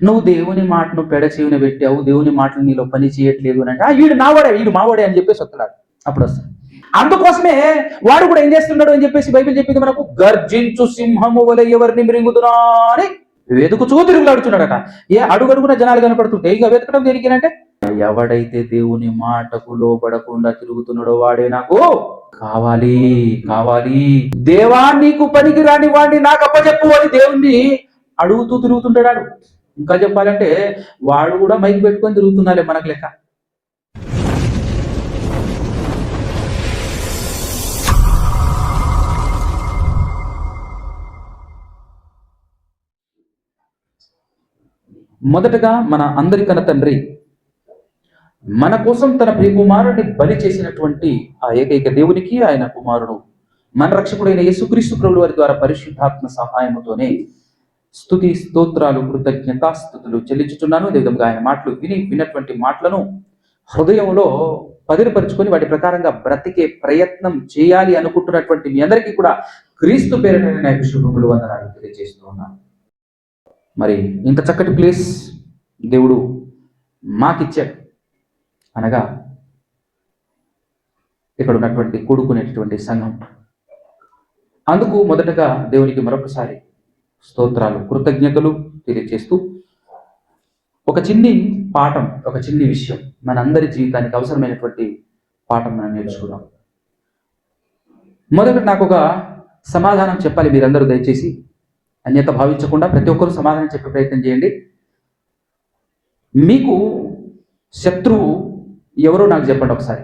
నువ్వు దేవుని మాటను పెడచెవిన పెట్టావు దేవుని మాటలు నీలో పని చేయట్లేదు అని అంటే వీడు నావాడే వీడు మావాడే అని చెప్పేసి వస్తున్నాడు అప్పుడు వస్తాడు. అందుకోసమే వాడు కూడా ఏం చేస్తున్నాడు అని చెప్పేసి బైబిల్ చెప్పింది మనకు గర్జించు సింహము వలె ఎవరిని మిరింగుతున్నా అని వెతుకుచూ తిరుగులాడుతున్నాడట ఏ అడుగడుగున జనాలు కనపడుతుంటే ఇక వెతకడం దేనికేనంటే ఎవడైతే దేవుని మాటకు లోపడకుండా తిరుగుతున్నాడో వాడే నాకు కావాలి కావాలి. దేవా నీకు పనికి రాని వాడిని నాకు అప్పచెప్పు అని దేవుణ్ణి అడుగుతూ తిరుగుతుంటాడు. ఇంకా చెప్పాలంటే వాడు కూడా మైక్ పెట్టుకొని తిరుగుతున్నాలే మనకు లెక్క. మొదటగా మన అందరికన్న తండ్రి మన కోసం తన ప్రియకుమారుడిని బలి చేసినటువంటి ఆ ఏకైక దేవునికి ఆయన కుమారుడు మన రక్షకుడైన యేసుక్రీస్తు ప్రభుల వారి ద్వారా పరిశుద్ధాత్మ సహాయముతోనే స్థుతి స్తోత్రాలు కృతజ్ఞతాస్థుతులు చెల్లించుతున్నాను అదేవిధంగా ఆయన మాటలు విని విన్నటువంటి మాటలను హృదయంలో పదిరపరుచుకొని వాటి ప్రకారంగా బ్రతికే ప్రయత్నం చేయాలి అనుకుంటున్నటువంటి మీ అందరికీ కూడా క్రీస్తు పేరిట శుభములు వందనాలు తెలియజేస్తూ ఉన్నాను. మరి ఇంత చక్కటి ప్లేస్ దేవుడు మాకిచ్చాడు. అనగా ఇక్కడ ఉన్నటువంటి కూడుకునేటటువంటి సంఘం. అందుకు మొదటగా దేవునికి మరొకసారి స్తోత్రాలు కృతజ్ఞతలు తెలియజేస్తూ ఒక చిన్ని పాఠం ఒక చిన్ని విషయం మనందరి జీవితానికి అవసరమైనటువంటి పాఠం మనం నేర్చుకున్నాం మొదట నాకు ఒక సమాధానం చెప్పాలి మీరందరూ దయచేసి. అన్యత భావించకుండా ప్రతి ఒక్కరూ సమాధానం చెప్పే ప్రయత్నం చేయండి. మీకు శత్రువు ఎవరో నాకు చెప్పండి ఒకసారి.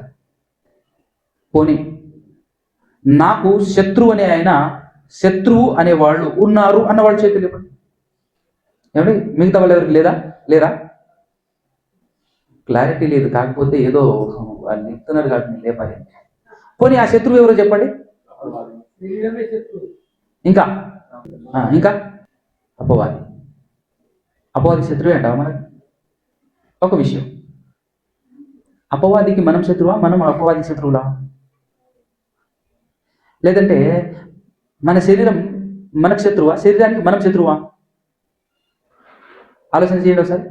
పోనీ. నాకు శత్రువు అనే ఆయన శత్రువు అనే వాళ్ళు ఉన్నారు అన్న వాళ్ళ చేతులు ఇవ్వండి. ఏమండి? మిగతా వాళ్ళు ఎవరికి లేదా? లేరా? క్లారిటీ లేదు. కాకపోతే ఏదో వాళ్ళు చెప్తున్నారు కాబట్టి నేను లేపాలి. పోనీ ఆ శత్రువు ఎవరో చెప్పండి. ఇంకా? ఇంకా? అపవాది. అపవాది శత్రువే అంటావా మనకి? ఒక విషయం. అపవాదికి మనం శత్రువా? మనం అపవాది శత్రువులా? లేదంటే మన శరీరం మనకు శత్రువా? శరీరానికి మనం శత్రువా? ఆలోచన చేయండి ఒకసారి.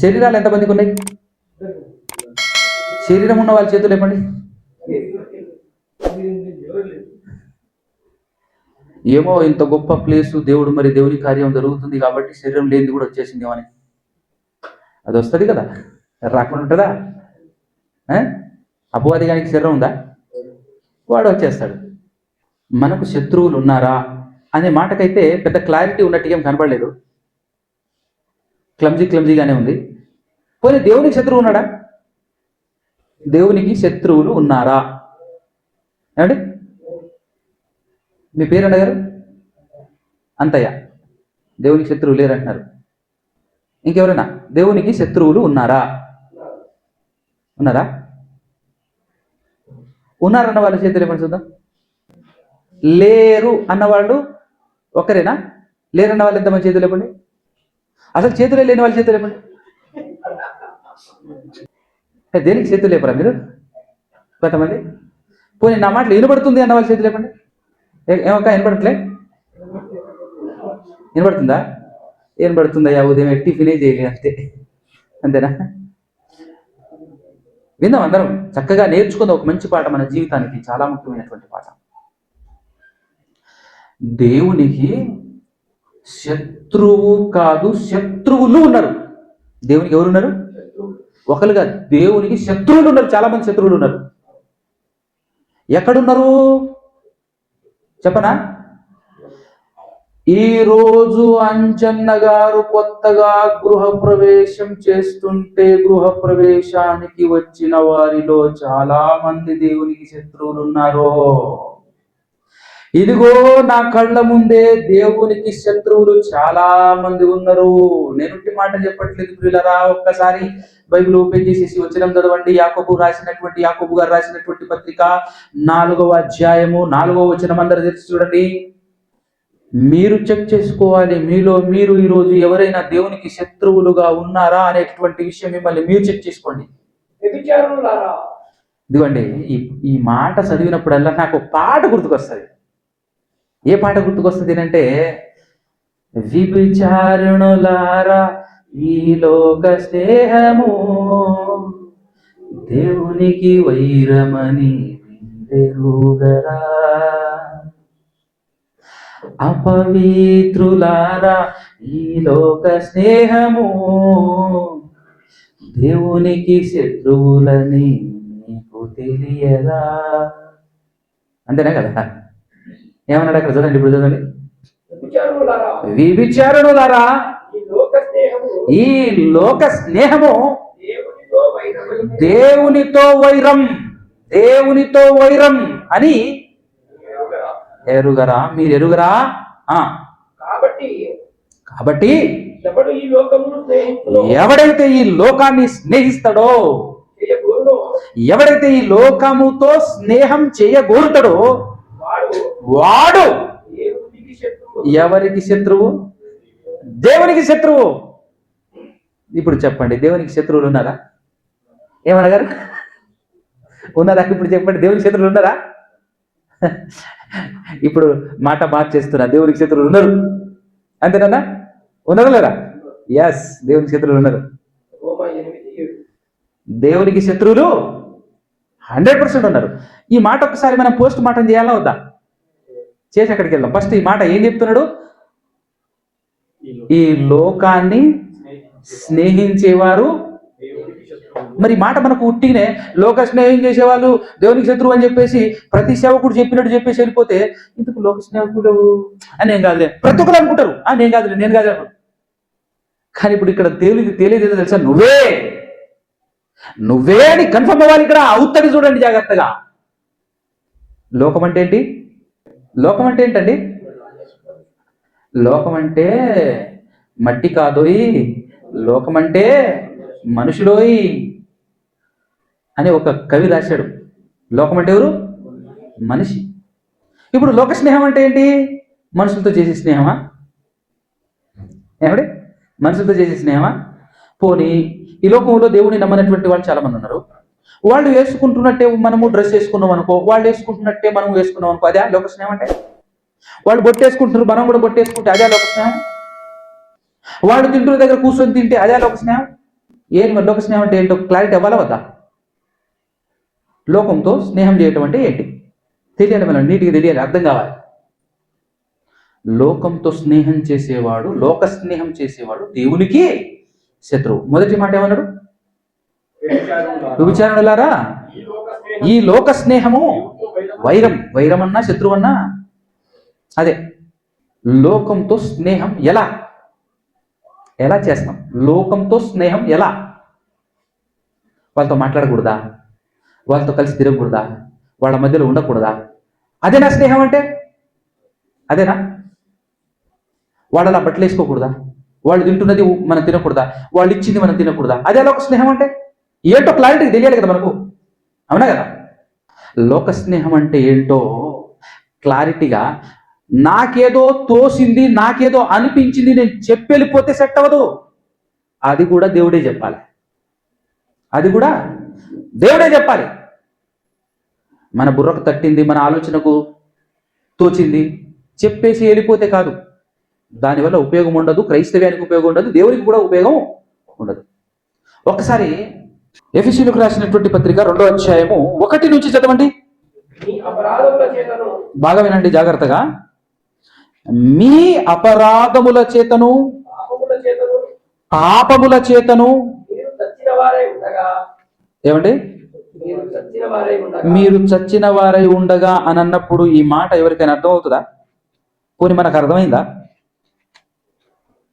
శరీరాలు ఎంతమందికి ఉన్నాయి? శరీరం ఉన్న వాళ్ళ చేతులు ఏమండి? ఏమో ఇంత గొప్ప ప్లేసు దేవుడు మరి దేవుని కార్యం జరుగుతుంది కాబట్టి శరీరం లేనిది కూడా వచ్చేసింది అని. అది వస్తుంది కదా. రాకుండా ఉంటుందా? ఆ? అపవాది గానికి శరీరం ఉందా? వాడు వచ్చేస్తాడు. మనకు శత్రువులు ఉన్నారా అనే మాటకైతే పెద్ద క్లారిటీ ఉన్నట్టు ఏం కనపడలేదు క్లమ్జీ క్లమ్జీగానే ఉంది. పోనీ దేవునికి శత్రువు ఉన్నాడా? దేవునికి శత్రువులు ఉన్నారా? ఏమండి? మీ పేరు అన్నగారు? అంతయ్య. దేవునికి శత్రువులు లేరంటున్నారు. ఇంకెవరైనా? దేవునికి శత్రువులు ఉన్నారా? ఉన్నారా? ఉన్నారన్న వాళ్ళ చేతులు ఏమని చూద్దాం. లేరు అన్నవాళ్ళు ఒకరేనా లేరన్న వాళ్ళు ఎంతమంది చేతులు ఇవ్వండి అసలు చేతులే లేని వాళ్ళు చేతులు లేపండి. దేనికి చేతులు లేపరా మీరు? కొంతమంది? పోనీ నా మాటలు వినబడుతుంది అన్న వాళ్ళు చేతులు లేపండి. ఏ- ఏమక్క వినపడట్లే వినపడుతుందా వినపడుతుందయ్యా ఉదయం టిఫినే చేయలేదు అంతే. అంతేనా? విందాం అందరం. చక్కగా నేర్చుకుందాం ఒక మంచి పాట మన జీవితానికి చాలా ముఖ్యమైనటువంటి పాట. దేవునికి శత్రువు కాదు శత్రువులు ఉన్నారు. దేవునికి ఎవరు ఉన్నారు? దేవునికి శత్రువులు ఉన్నారు. చాలా మంది శత్రువులు ఉన్నారు. ఎక్కడున్నారు? చెప్పనా? ఈ రోజు అంజన్న గారు కొత్తగా గృహ ప్రవేశం చేస్తుంటే గృహ ప్రవేశానికి వచ్చిన వారిలో చాలా మంది దేవునికి శత్రువులు ఉన్నారు. ఇదిగో నా కళ్ళ ముందే దేవునికి శత్రువులు చాలా మంది ఉన్నారు. నేను ఉట్టి మాట చెప్పట్లేదు పిల్లరా ఒక్కసారి బైబిల్ ఓపెన్ చేసేసి వచ్చినం చదవండి. యాకోబు రాసినటువంటి యాకోబు గారు రాసినటువంటి పత్రిక నాలుగవ అధ్యాయము నాలుగవ వచనం అందరు తెరిచి చూడండి. మీరు చెక్ చేసుకోవాలి. మీలో మీరు ఈరోజు ఎవరైనా దేవునికి శత్రువులుగా ఉన్నారా అనేటువంటి విషయం మిమ్మల్ని మీరు చెక్ చేసుకోండి. ఇదిగోండి ఈ ఈ మాట చదివినప్పుడల్లా నాకు పాట గుర్తుకొస్తుంది. ఏ పాట గుర్తుకొస్తుంది అంటే విభిచారణులారా ఈ లోక స్నేహము దేవునికి వైరమని మీరెరుగరా అపవిత్రులారా ఈ లోక స్నేహము దేవునికి శత్రువులని మీకు తెలియదా? అంతేనా కదా? ఏమన్నాడు అక్కడ చూడండి ఇప్పుడు వ్యభిచారములారా విభిచారణులారా ఈ లోక స్నేహము దేవునితో వైరం దేవునితో వైరం అని ఎరుగరా. మీరు ఎరుగరా? కాబట్టి కాబట్టి ఎవడైతే ఈ లోకాన్ని స్నేహిస్తాడో ఎవడైతే ఈ లోకముతో స్నేహం చేయగోరుతాడో వాడు ఎవరికి శత్రువు? దేవునికి శత్రువు. ఇప్పుడు చెప్పండి దేవునికి శత్రువులు ఉన్నారా? ఏమనగారు ఉన్నారా? ఇప్పుడు చెప్పండి దేవునికి శత్రువులు ఉన్నారా? ఇప్పుడు మాట మార్చేస్తున్నా దేవునికి శత్రువులు ఉన్నారు. అంతేనా? ఉన్నారా లేరా ఎస్ దేవునికి శత్రువులు ఉన్నారు. దేవునికి శత్రువులు హండ్రెడ్ పర్సెంట్ ఉన్నారు. ఈ మాట ఒకసారి మనం పోస్ట్ మార్టం చేయాలా వద్దా? చేసి అక్కడికి వెళ్దాం. ఫస్ట్ ఈ మాట ఏం చెప్తున్నాడు? ఈ లోకాన్ని స్నేహించేవారు మరి మాట మనకు ఉట్టినే లోక స్నేహం చేసేవాళ్ళు దేవునికి శత్రువు అని చెప్పేసి ప్రతి సేవకుడు చెప్పినట్టు చెప్పేసి వెళ్ళిపోతే ఇందుకు లోక స్నేహితుడు అని ఏం కాదులే. ప్రతి ఒక్కరు అనుకుంటారు. అని ఏం కాదులే నేను కాదు కానీ ఇప్పుడు ఇక్కడ తేలిది తేలిది ఏదో తెలుసా? నువ్వే! నువ్వే అని కన్ఫర్మ్ అవ్వాలి ఇక్కడ. అవుతుంది చూడండి జాగ్రత్తగా. లోకం అంటే ఏంటి? లోకం అంటే ఏంటండి? లోకం అంటే మట్టి కాదోయ్. లోకం అంటే మనుషులోయ్ అని ఒక కవి రాశాడు. లోకం అంటే ఎవరు? మనిషి. ఇప్పుడు లోక స్నేహం అంటే ఏంటి? మనుషులతో చేసే స్నేహమా? ఏమండి? మనుషులతో చేసే స్నేహమా? పోనీ ఈ లోకంలో దేవుడిని నమ్మనటువంటి వాళ్ళు చాలా మంది ఉన్నారు. వాళ్ళు వేసుకుంటున్నట్టే మనము డ్రెస్ వేసుకున్నాం అనుకో వాళ్ళు వేసుకుంటున్నట్టే మనం వేసుకున్నాం అనుకో అదే లోకస్నేహం అంటే? వాళ్ళు బొట్టేసుకుంటున్నారు మనం కూడా బొట్టేసుకుంటే అదే లోక స్నేహం వాళ్ళు తింటున్న దగ్గర కూర్చొని తింటే అదే లోకస్నేహం? ఏం లోకస్నేహం లోక స్నేహం అంటే ఏంటో క్లారిటీ అవ్వాలా వద్దా? లోకంతో స్నేహం చేయటం అంటే ఏంటి? తెలియాలి మనం నీటికి తెలియాలి అర్థం కావాలి. లోకంతో స్నేహం చేసేవాడు లోక స్నేహం చేసేవాడు దేవునికి శత్రువు. మొదటి మాట ఏమన్నాడు? విభిచారణులారా విచారణలారా ఈ లోక స్నేహము వైరం వైరం అన్నా శత్రువు అన్నా అదే లోకంతో స్నేహం ఎలా? ఎలా చేస్తాం? లోకంతో స్నేహం ఎలా? వాళ్ళతో మాట్లాడకూడదా? వాళ్ళతో కలిసి తిరగకూడదా? వాళ్ళ మధ్యలో ఉండకూడదా? అదేనా స్నేహం అంటే? అదేనా? వాళ్ళు అలా బట్టలు వేసుకోకూడదా వాళ్ళు తింటున్నది మనం తినకూడదా? వాళ్ళు ఇచ్చింది మనం తినకూడదా? అదే లోక స్నేహం అంటే? ఏంటో క్లారిటీ తెలియాలి కదా మనకు? అవునా కదా? లోక స్నేహం అంటే ఏంటో క్లారిటీగా నాకేదో తోసింది నాకేదో అనిపించింది నేను చెప్పి వెళ్ళిపోతే సెట్ అవ్వదు. అది కూడా దేవుడే చెప్పాలి. అది కూడా దేవుడే చెప్పాలి. మన బుర్రకు తట్టింది మన ఆలోచనకు తోచింది చెప్పేసి వెళ్ళిపోతే కాదు. దానివల్ల ఉపయోగం ఉండదు క్రైస్తవ్యానికి ఉపయోగం ఉండదు దేవునికి కూడా ఉపయోగం ఉండదు. ఒకసారి ఎఫిసీలకు రాసినటువంటి పత్రిక రెండో అధ్యాయము ఒకటి నుంచి చదవండి. బాగా వినండి జాగ్రత్తగా. మీ అపరాధముల చేతను పాపముల చేతను. పాపముల చేతను మీరు చచ్చిన వారై ఉండగా. ఏమండి? మీరు చచ్చిన వారై ఉండగా. మీరు చచ్చిన వారై ఉండగా అని అన్నప్పుడు ఈ మాట ఎవరికైనా అర్థం అవుతుందా పోనీ మనకు అర్థమైందా?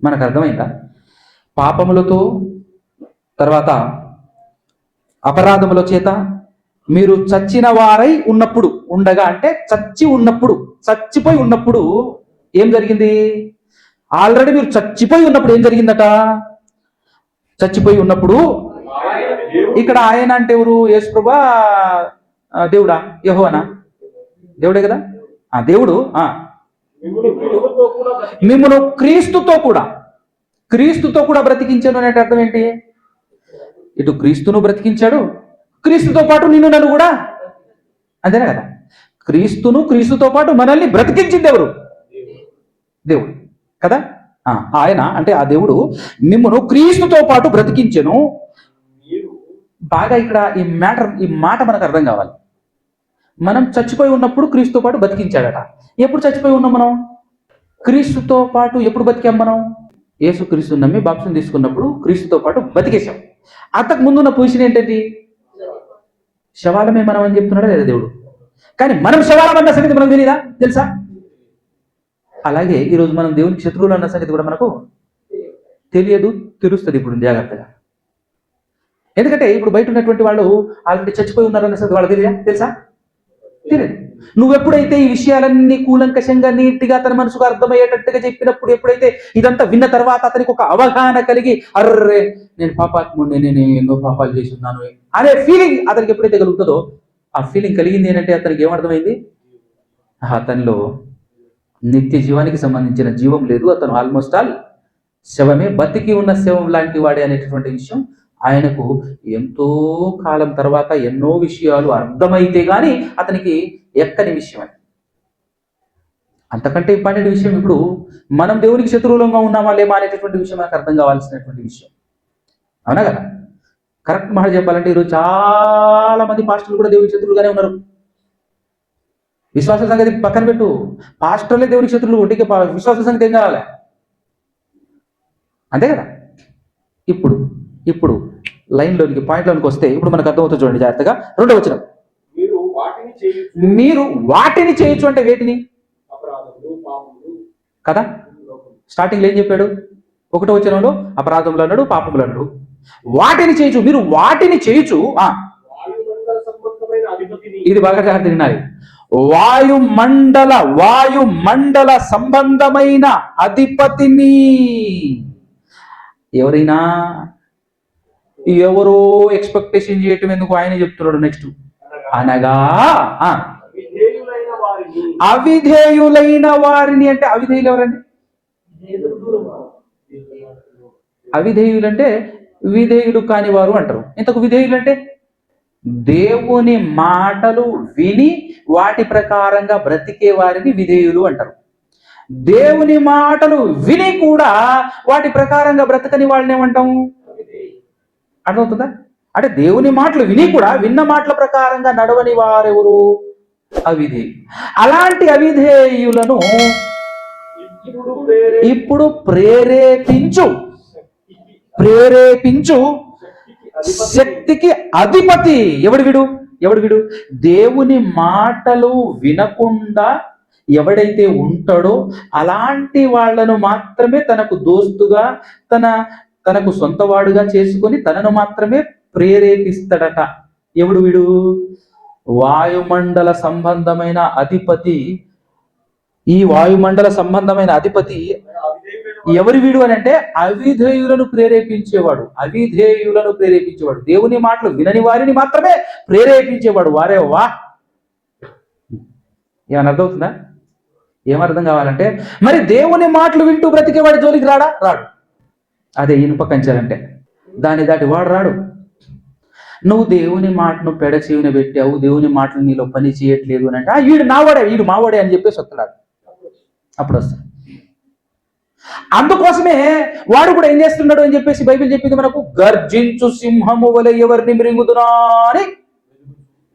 మనకు అర్థమైందా? పాపములతో తర్వాత అపరాధముల చేత మీరు చచ్చిన వారై ఉన్నప్పుడు ఉండగా అంటే చచ్చి ఉన్నప్పుడు చచ్చిపోయి ఉన్నప్పుడు ఏం జరిగింది? ఆల్రెడీ మీరు చచ్చిపోయి ఉన్నప్పుడు ఏం జరిగిందట? చచ్చిపోయి ఉన్నప్పుడు ఇక్కడ ఆయన అంటే ఎవరు? యేసుప్రభా దేవుడా? యహోనా దేవుడే కదా? ఆ దేవుడు ఆ. మిమ్మల్ని క్రీస్తుతో కూడా క్రీస్తుతో కూడా బ్రతికించాను అనే అర్థం ఏంటి? ఇటు క్రీస్తును బ్రతికించాడు క్రీస్తుతో పాటు నిన్ను నన్ను కూడా. అంతేనా కదా? క్రీస్తును క్రీస్తుతో పాటు మనల్ని బ్రతికించింది ఎవరు? దేవుడు. కదా? ఆ, ఆయన అంటే ఆ దేవుడు మిమ్మను క్రీస్తుతో పాటు బ్రతికించను. బాగా ఇక్కడ ఈ మ్యాటర్ ఈ మాట మనకు అర్థం కావాలి. మనం చచ్చిపోయి ఉన్నప్పుడు క్రీస్తుతో పాటు బతికించాడట ఎప్పుడు చచ్చిపోయి ఉన్నాం మనం? క్రీస్తుతో పాటు ఎప్పుడు బతికాం మనం? యేసు క్రీస్తు నమ్మి బాప్సం తీసుకున్నప్పుడు క్రీస్తుతో పాటు బతికేశాం అంతకు ముందున్న పొజిషన్ ఏంటండి శవాలమే మనం అని చెప్తున్నాడా లేదా దేవుడు? కానీ మనం శవాలం అన్న సంగతి మనకు తెలియదా తెలుసా? అలాగే ఈరోజు మనం దేవునికి శత్రువులు అన్న సంగతి కూడా మనకు తెలియదు తెలుస్తుంది ఇప్పుడు జాగ్రత్తగా. ఎందుకంటే ఇప్పుడు బయట ఉన్నటువంటి వాళ్ళు ఆల్రెడీ చచ్చిపోయి ఉన్నారన్న సంగతి వాళ్ళు తెలియదా తెలుసా? తెలియదు నువ్వు ఎప్పుడైతే ఈ విషయాలన్నీ కూలంకషంగా నీట్గా తన మనసుకు అర్థమయ్యేటట్టుగా చెప్పినప్పుడు ఎప్పుడైతే ఇదంతా విన్న తర్వాత అతనికి ఒక అవగాహన కలిగి అర్రే నేను పాపాత్ముడిని నేను ఎన్నో పాపాలు చేసి ఉన్నాను. అనే ఫీలింగ్ అతనికి ఎప్పుడైతే కలుగుతుందో ఆ ఫీలింగ్ కలిగింది ఏంటంటే అతనికి ఏమర్థమైంది? అతనిలో నిత్య జీవానికి సంబంధించిన జీవం లేదు. అతను ఆల్మోస్ట్ ఆల్ శవమే బతికి ఉన్న శవం లాంటి వాడే అనేటటువంటి విషయం ఆయనకు ఎంతో కాలం తర్వాత ఎన్నో విషయాలు అర్థమైతే గాని అతనికి ఎక్కని విషయం అది. అంతకంటే ఇంపార్టెంట్ విషయం ఇప్పుడు మనం దేవునికి శత్రువులంగా ఉన్నామా లేమా అనేటటువంటి విషయం మనకు అర్థం కావాల్సినటువంటి విషయం. అవునా కదా? కరెక్ట్ మాట చెప్పాలంటే ఈరోజు చాలా మంది పాస్టర్లు కూడా దేవుని శత్రువులుగానే ఉన్నారు. విశ్వాస సంగతి పక్కన పెట్టు. పాస్టర్లే దేవుని శత్రువులు ఒంటికి విశ్వాస సంగతి ఏం కావాలి? అంతే కదా? ఇప్పుడు ఇప్పుడు లైన్లోనికి పాయింట్లోనికి వస్తే ఇప్పుడు మనకు అర్థమవుతుంది చూడండి జాగ్రత్తగా. రెండో వచ్చిన మీరు వాటిని చేయొచ్చు మీరు వాటిని చేయొచ్చు అంటే వేటిని? కదా? స్టార్టింగ్ ఏం చెప్పాడు? ఒకటో వచనంలో అపరాధములు అన్నాడు పాపములు అన్నాడు. వాటిని చేయొచ్చు మీరు వాటిని చేయొచ్చు ఆ, వాయుమండల సంబంధమైన అధిపతిని. ఇది బాగా జాగ్రత్త వినాలి. వాయుమండల వాయుమండల సంబంధమైన అధిపతిని. ఎవరైనా ఎవరో ఎక్స్పెక్టేషన్ చేయటం ఎందుకు ఆయన చెప్తున్నాడు నెక్స్ట్ అనగా ఆ, విధేయులైన అవిధేయులైన వారిని అంటే అవిధేయులు ఎవరండి? అవిధేయులు అంటే విధేయులు కాని వారు అంటారు. ఇంతకు విధేయులు అంటే? దేవుని మాటలు విని వాటి ప్రకారంగా బ్రతికే వారిని విధేయులు అంటారు. దేవుని మాటలు విని కూడా వాటి ప్రకారంగా బ్రతకని వాళ్ళని ఏమంటాం? అర్థమవుతుందా? అంటే దేవుని మాటలు విని కూడా విన్న మాటల ప్రకారంగా నడవని వారెవరు? అవిధేయులు. అలాంటి అవిధేయులను ఇప్పుడు ప్రేరేపించు. ప్రేరేపించు శక్తికి అధిపతి. ఎవడు విడు? ఎవడు విడు? దేవుని మాటలు వినకుండా ఎవడైతే ఉంటాడో అలాంటి వాళ్ళను మాత్రమే తనకు దోస్తుగా తన తనకు సొంతవాడుగా చేసుకొని తనను మాత్రమే ప్రేరేపిస్తాడట. ఎవడు విడు? వాయుమండల సంబంధమైన అధిపతి. ఈ వాయుమండల సంబంధమైన అధిపతి ఎవరి వీడు అని అంటే అవిధేయులను ప్రేరేపించేవాడు. అవిధేయులను ప్రేరేపించేవాడు. దేవుని మాటలు వినని వారిని మాత్రమే ప్రేరేపించేవాడు. వారే వా? ఏమైనా అర్థమవుతుందా? ఏమర్థం కావాలంటే మరి దేవుని మాటలు వింటూ బ్రతికేవాడి జోలికి రాడా? రాడు. అదే ఇనుప కంచెలంటే. దాని దాటి వాడు రాడు. నువ్వు దేవుని మాటను పెడచెవిన పెట్టావు దేవుని మాటలు నీలో పని చేయట్లేదు అని అంటే వీడు నావాడే వీడు మావాడే అని చెప్పేసి వస్తున్నాడు అప్పుడు వస్తాడు. అందుకోసమే వాడు కూడా ఏం చేస్తున్నాడు అని చెప్పేసి బైబిల్ చెప్పింది మనకు గర్జించు సింహము వలె ఎవరిని మృంగుదునా అని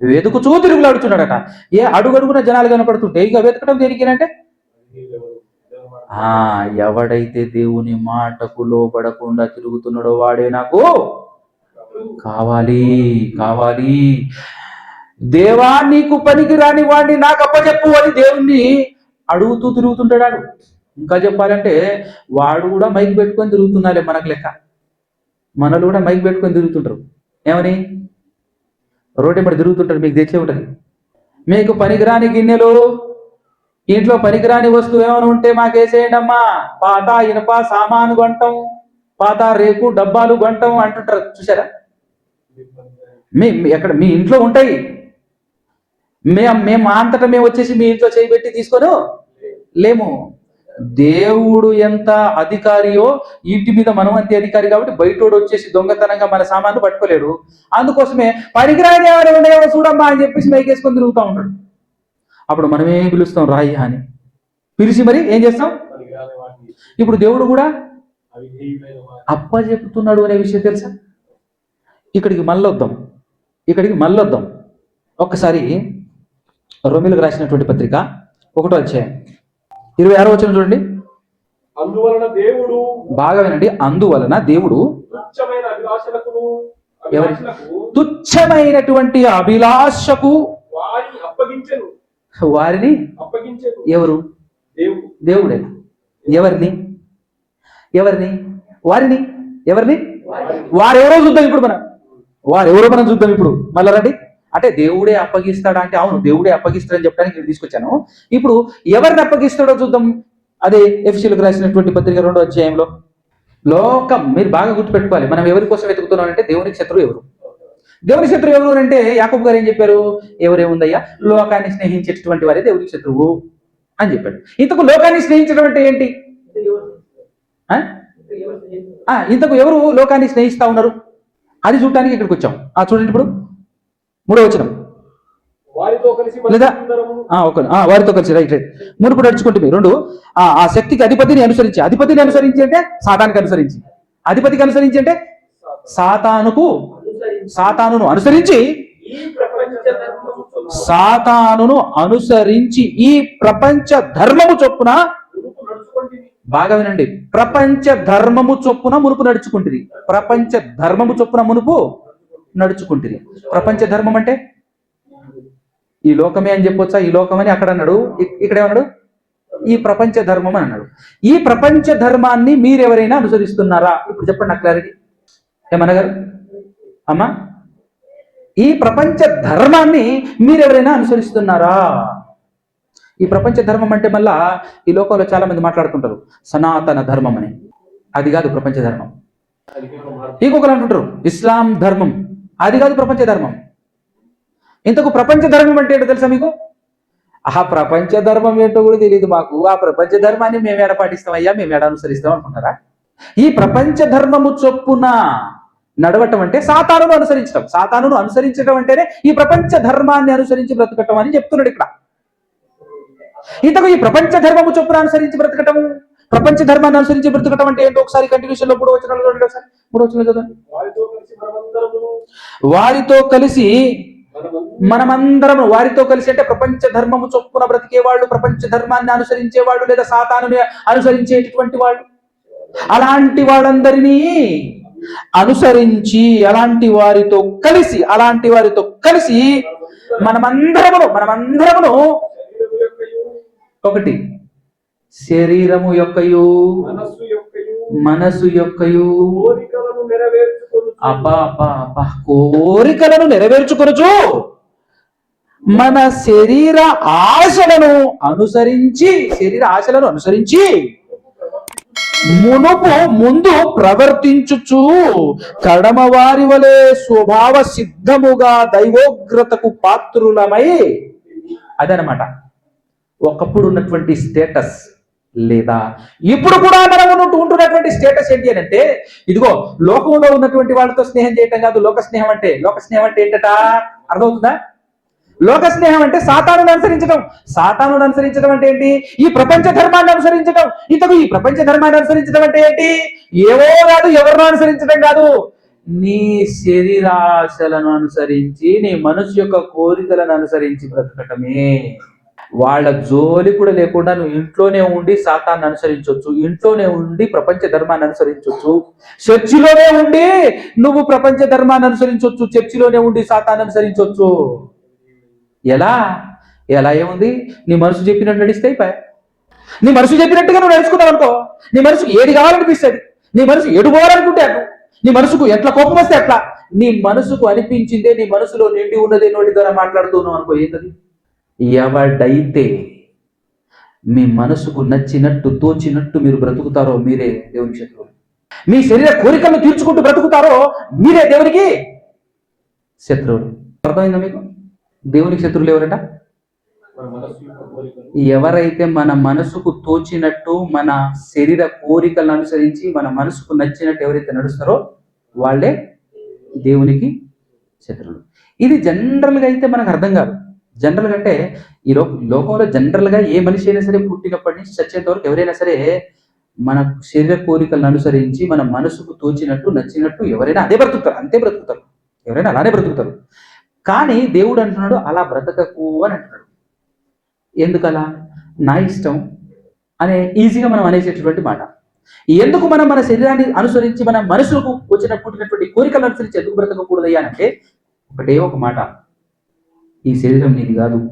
వెతుకుచూ తిరుగులాడుతున్నాడట ఏ అడుగడుగున జనాలు కనపడుతుంటే ఇక వెతకడం దేనికేనంటే ఆ ఎవడైతే దేవుని మాటకు లోబడకుండా తిరుగుతున్నాడో వాడే నాకు కావాలి కావాలి. దేవా నీకు పనికి రాని వాడిని నాకు అప్పచెప్పు అని దేవుణ్ణి అడుగుతూ తిరుగుతుంటాడు ఇంకా చెప్పాలంటే వాడు కూడా మైక్ పెట్టుకొని తిరుగుతున్నాలే మనకు లెక్క. మనలు కూడా మైక్ పెట్టుకొని తిరుగుతుంటారు. ఏమని? రోడ్డు ఇప్పుడు తిరుగుతుంటారు. మీకు తెచ్చే ఉంటుంది. మీకు పనికిరాని గిన్నెలు ఇంట్లో పనికిరాని వస్తువు ఏమైనా ఉంటే మాకేసేయండి అమ్మా పాత ఇనప సామాను గొంటం పాత రేకు డబ్బాలు గొంటం అంటుంటారు. చూసారా మీ ఎక్కడ మీ ఇంట్లో ఉంటాయి. మేము మేము అంతటా మేము వచ్చేసి మీ ఇంట్లో చేయబెట్టి తీసుకోను. లేము. దేవుడు ఎంత అధికారియో ఇంటి మీద మనం అంతే అధికారి కాబట్టి బయటోడు వచ్చేసి దొంగతనంగా మన సామాన్లు పట్టుకోలేడు. అందుకోసమే పనికిరాని ఎవరు ఉన్నాయో చూడమ్మా అని చెప్పేసి మైకేసుకొని తిరుగుతూ ఉంటాడు. అప్పుడు మనమే పిలుస్తాం రాయి అని. పిలిచి మరి ఏం చేస్తాం? ఇప్పుడు దేవుడు కూడా అవిధేయులైన వారు అప్పచెపుతున్నాడు అనే విషయం తెలుసా? ఇక్కడికి మళ్ళొద్దాం. ఇక్కడికి మళ్ళొద్దాం. ఒక్కసారి రోమిలకు రాసినటువంటి పత్రిక ఒకటో అధ్యాయం. ఇరవై ఆరో వచ్చిన చూడండి. అందువలన దేవుడు బాగా వినండి. అందువలన దేవుడు తుచ్చమైనటువంటి అభిలాషకు వారిని ఎవరు? దేవుడు. దేవుడే. ఎవరిని? ఎవరిని? వారిని? ఎవరిని? వారెవరో చూద్దాం ఇప్పుడు మనం. వారెవరో మనం చూద్దాం ఇప్పుడు. మళ్ళా రండి. అంటే దేవుడే అప్పగిస్తాడా అంటే అవును దేవుడే అప్పగిస్తాడని చెప్పడానికి నేను తీసుకొచ్చాను. ఇప్పుడు ఎవరిని అప్పగిస్తాడో చూద్దాం. అదే ఎఫ్సీలకు రాసినటువంటి పత్రిక రెండో అధ్యాయంలో. లోకం మీరు బాగా గుర్తుపెట్టుకోవాలి. మనం ఎవరి కోసం వెతుకుతున్నాం అంటే దేవునికి శత్రువు ఎవరు? దేవుని శత్రువు ఎవరు అంటే యాకబ్ గారు ఏం చెప్పారు? ఎవరేముందయ్యా? లోకాన్ని స్నేహించేటటువంటి వారే దేవునికి శత్రువు అని చెప్పాడు. ఇంతకు లోకాన్ని స్నేహించడం అంటే ఏంటి ఇంతకు ఎవరు లోకాన్ని స్నేహిస్తా ఉన్నారు? అది చూడటానికి ఇక్కడికి వచ్చాం. ఆ చూడండి ఇప్పుడు. మూడో కలిసి లేదా? ఒక వారితో కలిసి రైట్ రైట్. మునుపు నడుచుకుంటుంది. రెండు ఆ శక్తికి అధిపతిని అనుసరించి. అధిపతిని అనుసరించి అంటే సాతానికి అనుసరించి. అధిపతికి అనుసరించి అంటే సాతానుకు సాతానును అనుసరించి ఈ సాతానును అనుసరించి ఈ ప్రపంచ ధర్మము చొప్పున బాగా వినండి. ప్రపంచ ధర్మము చొప్పున మునుపు నడుచుకుంటుంది ప్రపంచ ధర్మము చొప్పున మునుపు నడుచుకుంటుంది ప్రపంచ ధర్మం అంటే? ఈ లోకమే అని చెప్పొచ్చా? ఈ లోకమని అక్కడ అన్నాడు. ఇ- ఇక్కడ ఏమన్నాడు? ఈ ప్రపంచ ధర్మం అని అన్నాడు. ఈ ప్రపంచ ధర్మాన్ని మీరెవరైనా అనుసరిస్తున్నారా? ఇప్పుడు చెప్పండి నా క్లారిటీ ఏమనగారు? అమ్మా ఈ ప్రపంచ ధర్మాన్ని మీరెవరైనా అనుసరిస్తున్నారా? ఈ ప్రపంచ ధర్మం అంటే మళ్ళా ఈ లోకంలో చాలా మంది మాట్లాడుతుంటారు సనాతన ధర్మం అని. అది కాదు ప్రపంచ ధర్మం. ఇంకొకరు అంటుంటారు ఇస్లాం ధర్మం. అది కాదు ప్రపంచ ధర్మం. ఇంతకు ప్రపంచ ధర్మం అంటే ఏంటో తెలుసా మీకు? ఆ ప్రపంచ ధర్మం ఏంటో కూడా తెలియదు మాకు. ఆ ప్రపంచ ధర్మాన్ని మేము ఎడ పాటిస్తాం అయ్యా? మేము ఎడ అనుసరిస్తాం అనుకుంటారా? ఈ ప్రపంచ ధర్మము చొప్పున నడవటం అంటే సాతానును అనుసరించడం సాతానును అనుసరించడం అంటేనే ఈ ప్రపంచ ధర్మాన్ని అనుసరించి బ్రతకటం అని చెప్తున్నాడు ఇక్కడ. ఇంతకు ఈ ప్రపంచ ధర్మము చొప్పున అనుసరించి బ్రతకటం ప్రపంచ ధర్మాన్ని అనుసరించి బ్రతకటం అంటే ఏంటో ఒకసారి కంటిన్యూషన్లో మూడు వచ్చిన చూడండి ఒకసారి. మూడు వచ్చిన చదవండి. వారితో కలిసి మనమందరము వారితో కలిసి అంటే ప్రపంచ ధర్మము చొప్పున బ్రతికే వాళ్ళు ప్రపంచ ధర్మాన్ని అనుసరించే వాళ్ళు లేదా సాతానుని అనుసరించేటటువంటి వాళ్ళు. అలాంటి వాళ్ళందరినీ అనుసరించి అలాంటి వారితో కలిసి అలాంటి వారితో కలిసి మనమందరమును మనమందరమును ఒకటి శరీరము యొక్కయు యొక్కయు మనసు యొక్కయు. అబ్బా అబ్బా అబ్బా కోరికలను నెరవేర్చుకొనచ్చు మన శరీర ఆశలను అనుసరించి శరీర ఆశలను అనుసరించి మునుపు ముందు ప్రవర్తించుచు కడమవారి వలె స్వభావ సిద్ధముగా దైవోగ్రతకు పాత్రులమై అదనమాట. ఒకప్పుడు ఉన్నటువంటి స్టేటస్ లేదా ఇప్పుడు కూడా మనం ఉంటున్నటువంటి స్టేటస్ ఏంటి అని అంటే ఇదిగో లోకంలో ఉన్నటువంటి వాళ్ళతో స్నేహం చేయటం కాదు. లోక స్నేహం అంటే లోక స్నేహం అంటే ఏంటట? అర్థమవుతుందా? లోక స్నేహం అంటే సాతాను అనుసరించడం సాతాను అనుసరించడం అంటే ఏంటి? ఈ ప్రపంచ ధర్మాన్ని అనుసరించడం ఇంతకు ఈ ప్రపంచ ధర్మాన్ని అనుసరించడం అంటే ఏంటి? ఏవో కాదు ఎవరినో అనుసరించడం కాదు. నీ శరీరాశలను అనుసరించి నీ మనసు యొక్క కోరికలను అనుసరించి బ్రతకటమే. వాళ్ళ జోలి కూడా లేకుండా నువ్వు ఇంట్లోనే ఉండి సాతాన్ని అనుసరించవచ్చు ఇంట్లోనే ఉండి ప్రపంచ ధర్మాన్ని అనుసరించవచ్చు చర్చిలోనే ఉండి నువ్వు ప్రపంచ ధర్మాన్ని అనుసరించవచ్చు చర్చిలోనే ఉండి సాతాన్ని అనుసరించవచ్చు ఎలా? ఎలా ఏముంది? నీ మనసు చెప్పినట్టు నడిస్తే అయిపోయా నీ మనసు చెప్పినట్టుగా నువ్వు నడుచుకున్నావు అనుకో. నీ మనసుకు ఏది కావాలనిపిస్తుంది? నీ మనసు ఎడుపోవాలనుకుంటే అటు. నీ మనసుకు ఎట్లా కోపం వస్తే అట్లా. నీ మనసుకు అనిపించిందే నీ మనసులో నిండి ఉన్నదే నోటి ద్వారా మాట్లాడుతున్నావు అనుకో ఏంటది? ఎవడైతే మీ మనసుకు నచ్చినట్టు తోచినట్టు మీరు బ్రతుకుతారో మీరే దేవుని శత్రువులు. మీ శరీర కోరికలను తీర్చుకుంటూ బ్రతుకుతారో మీరే దేవునికి శత్రువులు. అర్థమైందా మీకు? దేవునికి శత్రువులు ఎవరట? ఎవరైతే మన మనసుకు తోచినట్టు మన శరీర కోరికలను అనుసరించి మన మనసుకు నచ్చినట్టు ఎవరైతే నడుస్తారో వాళ్ళే దేవునికి శత్రువులు. ఇది జనరల్గా అయితే మనకు అర్థం కాదు. జనరల్గా అంటే ఈ లో లోకంలో జనరల్గా ఏ మనిషి అయినా సరే పుట్టినప్పటి నుంచి చచ్చేంత వరకు ఎవరైనా సరే మన శరీర కోరికలను అనుసరించి మన మనసుకు తోచినట్టు నచ్చినట్టు ఎవరైనా అదే బ్రతుకుతారు అంతే బ్రతుకుతారు. ఎవరైనా అలానే బ్రతుకుతారు. కానీ దేవుడు అంటున్నాడు అలా బ్రతకకు అని అంటున్నాడు. ఎందుకలా? నా ఇష్టం అనే ఈజీగా మనం అనేసేటటువంటి మాట. ఎందుకు మనం మన శరీరాన్ని అనుసరించి మన మనసులకు వచ్చిన పుట్టినటువంటి కోరికలను అనుసరించి ఎందుకు బ్రతకకూడదయ్యా అంటే ఒకటే ఒక మాట. ఈ శరీరం నీది కాదు.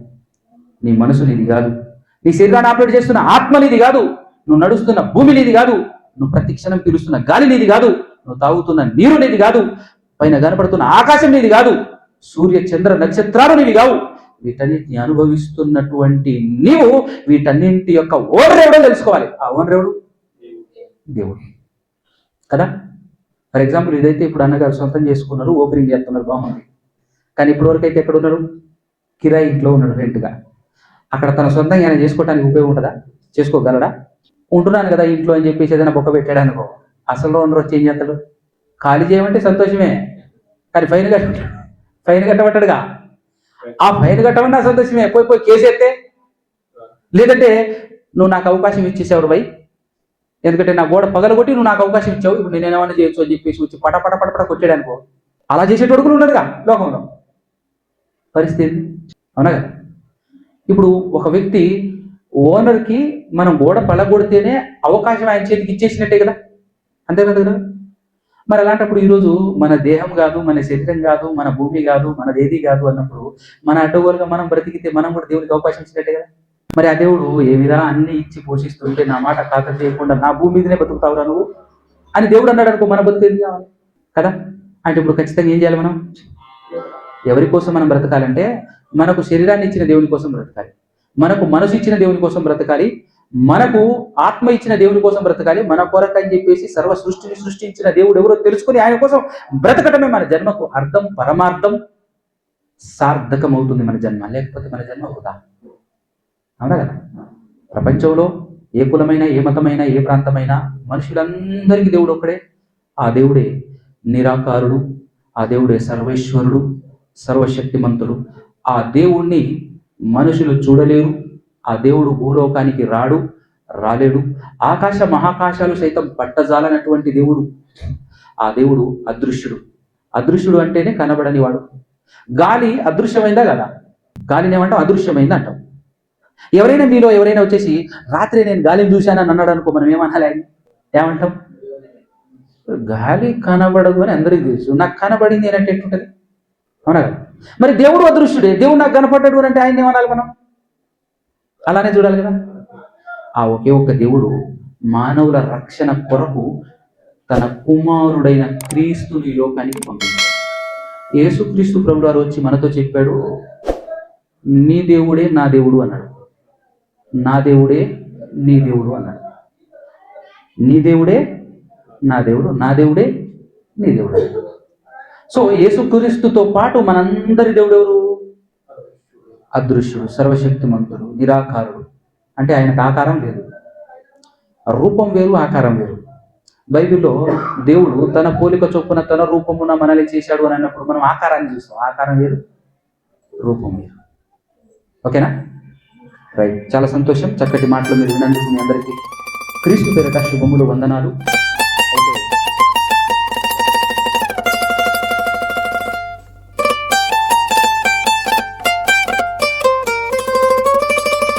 నీ మనసు నీది కాదు. నీ శరీరాన్ని ఆపరేట్ చేస్తున్న ఆత్మ నీది కాదు. నువ్వు నడుస్తున్న భూమి నీది కాదు. నువ్వు ప్రతి క్షణం పీలుస్తున్న గాలి నీది కాదు. నువ్వు తాగుతున్న నీరు నీది కాదు. పైన కనపడుతున్న ఆకాశం నీది కాదు. సూర్య చంద్ర నక్షత్రాలు నీవి కావు వీటన్నిటిని అనుభవిస్తున్నటువంటి నీవు వీటన్నింటి యొక్క ఓనర్ ఎవడో తెలుసుకోవాలి. ఆ ఓనర్ ఎవడు? దేవుడు. కదా? ఫర్ ఎగ్జాంపుల్ ఇదైతే ఇప్పుడు అన్నగారు సొంతం చేసుకున్నారు ఓపెనింగ్ చేస్తున్నారు బాగుంది. కానీ ఇప్పటి వరకు అయితే ఎక్కడ ఉన్నారు? కిరాయి ఇంట్లో ఉన్నాడు రెంట్గా. అక్కడ తన సొంతంగా ఆయన చేసుకోవడానికి ఉపయోగం ఉంటుందా? చేసుకోగలడా? ఉంటున్నాను కదా ఇంట్లో అని చెప్పేసి ఏదైనా బొక్క పెట్టాడు అనుకో. అసలు ఓనర్ వచ్చి ఏం చేస్తాడు? ఖాళీ చేయమంటే సంతోషమే. కానీ ఫైన్ కట్ట ఫైన్ కట్టబట్టడుగా ఆ ఫైన్ కట్టమన్నా సంతోషమే. పోయి పోయి కేసు ఎత్తే? లేదంటే నువ్వు నాకు అవకాశం ఇచ్చేసావు బై ఎందుకంటే నా గోడ పగలగొట్టి నువ్వు నాకు అవకాశం ఇచ్చావు. ఇప్పుడు నేను ఏమైనా చేయొచ్చు అని చెప్పేసి వచ్చి పట పట పట పట కొట్టాడు అనుకో అలా చేసేటోడు కూడా ఉన్నాడుగా లోకంలో. పరిస్థితి ఏంది? అవునా కదా? ఇప్పుడు ఒక వ్యక్తి ఓనర్కి మనం గోడ పలగొడితేనే అవకాశం ఆయన చేతికి ఇచ్చేసినట్టే కదా? అంతే కదా కదా? మరి అలాంటప్పుడు ఈరోజు మన దేహం కాదు మన శరీరం కాదు మన భూమి కాదు మనది ఏది కాదు అన్నప్పుడు మన అడ్డగోలుగా మనం బ్రతికితే మనం కూడా దేవుడికి అవకాశం ఇచ్చినట్టే కదా? మరి ఆ దేవుడు ఏ ఏమిరా అన్ని ఇచ్చి పోషిస్తుంటే నా మాట కాక చేయకుండా నా భూమి మీదనే బతుకుతావురా నువ్వు? అని దేవుడు అన్నాడు అనుకో మన బతుకు ఏది కావాలి? కదా? అంటే ఇప్పుడు ఖచ్చితంగా ఏం చేయాలి మనం? ఎవరి కోసం మనం బ్రతకాలంటే మనకు శరీరాన్ని ఇచ్చిన దేవుని కోసం బ్రతకాలి. మనకు మనసు ఇచ్చిన దేవుని కోసం బ్రతకాలి. మనకు ఆత్మ ఇచ్చిన దేవుని కోసం బ్రతకాలి మన కొరకు అని చెప్పేసి సర్వ సృష్టిని సృష్టించిన దేవుడు ఎవరో తెలుసుకొని ఆయన కోసం బ్రతకటమే మన జన్మకు అర్థం పరమార్థం సార్థకం అవుతుంది మన జన్మ లేకపోతే మన జన్మ వృధా. అవునా కదా? ప్రపంచంలో ఏ కులమైన ఏ మతమైన ఏ ప్రాంతమైనా మనుషులందరికీ దేవుడు ఒక్కడే. ఆ దేవుడే నిరాకారుడు ఆ దేవుడే సర్వేశ్వరుడు సర్వశక్తిమంతుడు. ఆ దేవుణ్ణి మనుషులు చూడలేరు ఆ దేవుడు భూలోకానికి రాడు రాలేడు. ఆకాశ మహాకాశాలు సైతం పట్టజాలనటువంటి దేవుడు. ఆ దేవుడు అదృశ్యుడు. అదృశ్యుడు అంటేనే కనబడని వాడు. గాలి అదృశ్యమైందా కదా? గాలిని ఏమంటాం? అదృశ్యమైంది అంటాం. ఎవరైనా మీలో ఎవరైనా వచ్చేసి రాత్రి నేను గాలిని చూశానని అన్నాడు అనుకో మనం ఏమనాలి ఆయన ఏమంటాం? గాలి కనబడదు అని అందరికీ తెలుసు. నాకు కనబడింది అంటే ఎట్లుంటది? అవునా కదా? మరి దేవుడు అదృశ్యుడే. దేవుడు నాకు కనపడ్డాడు అని అంటే ఆయన ఏమనాలి మనం? అలానే చూడాలి కదా. ఆ ఒకే ఒక్క దేవుడు మానవుల రక్షణ కొరకు తన కుమారుడైన క్రీస్తుని ఈ లోకానికి పంపించాడు. యేసుక్రీస్తు ప్రభుడు వారు వచ్చి మనతో చెప్పాడు నీ దేవుడే నా దేవుడు అన్నాడు. నా దేవుడే నీ దేవుడు అన్నాడు. నీ దేవుడే నా దేవుడు నా దేవుడే నీ దేవుడు సో యేసుక్రీస్తుతో పాటు మనందరి దేవుడు ఎవరు? అదృశ్యుడు సర్వశక్తిమంతుడు నిరాకారుడు. అంటే ఆయనకు ఆకారం లేదు రూపం వేరు ఆకారం వేరు. బైబిల్లో దేవుడు తన పోలిక చొప్పున తన రూపమున మనల్ని చేశాడు అని అన్నప్పుడు మనం ఆకారాన్ని చూస్తాం. ఆకారం వేరు రూపం వేరు. ఓకేనా? రైట్. చాలా సంతోషం. చక్కటి మాటలు మీరు వినందుకు మీ అందరికీ. క్రీస్తు పేరిట శుభములు వందనాలు.